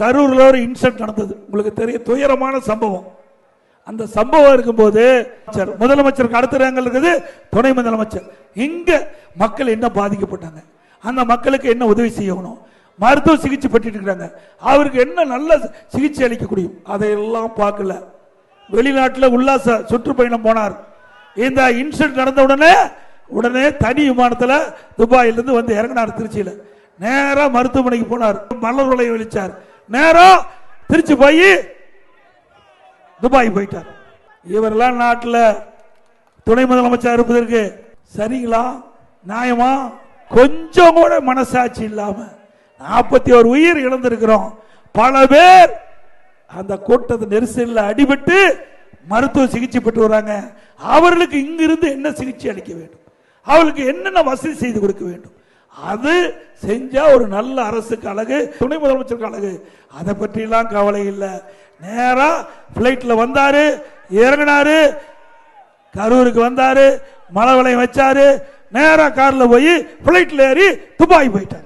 கரூரில் ஒரு இன்சிடென்ட் நடந்தது. உங்களுக்கு தெரிய துயரமான சம்பவம். அந்த சம்பவம் இருக்கும்போது முதலமைச்சருக்கு அடுத்த ரேங்கில் இருக்குது துணை முதலமைச்சர். இங்கே மக்கள் என்ன பாதிக்கப்பட்டாங்க? அந்த மக்களுக்கு என்ன உதவி செய்யணும்? மருத்துவ சிகிச்சை பெற்றுட்டு இருக்கிறாங்க அவருக்கு என்ன நல்ல சிகிச்சை அளிக்க முடியும்? அதையெல்லாம் பார்க்கல. வெளிநாட்டில் உல்லாச சுற்றுப்பயணம் போனார். இந்த இன்சிடென்ட் நடந்த உடனே உடனே தனி விமானத்தில் துபாயிலிருந்து வந்து இறங்கினார் திருச்சியில். நேராக மருத்துவமனைக்கு போனார். மலர் உலகை வெளிச்சார் நேரம் திருச்சி போய் துபாய் போயிட்டார். இவரெல்லாம் நாட்டில் துணை முதலமைச்சர் இருப்பதற்கு சரிங்களா? நியாயமா? கொஞ்சம் கூட மனசாட்சி இல்லாம நாற்பத்தி ஒரு உயிர் இழந்திருக்கிறோம். பல பேர் அந்த கூட்டத்து நெரிசலில் அடிபட்டு மருத்துவ சிகிச்சை பெற்று வராங்க. அவர்களுக்கு இங்கிருந்து என்ன சிகிச்சை அளிக்க வேண்டும்? அவர்களுக்கு என்னென்ன வசதி செய்து கொடுக்க வேண்டும்? அது செஞ்சா ஒரு நல்ல அரசுக்கு அழகு துணை முதலமைச்சருக்கு அழகு. அதை பற்றிலாம் கவலை இல்லை. நேரா பிளைட்ல வந்தாரு இறங்கினாரு கரூருக்கு வந்தாரு மலை வளையம் வச்சாரு. நேரா கார்ல போய் பிளைட்ல ஏறி துபாய் போயிட்டார்.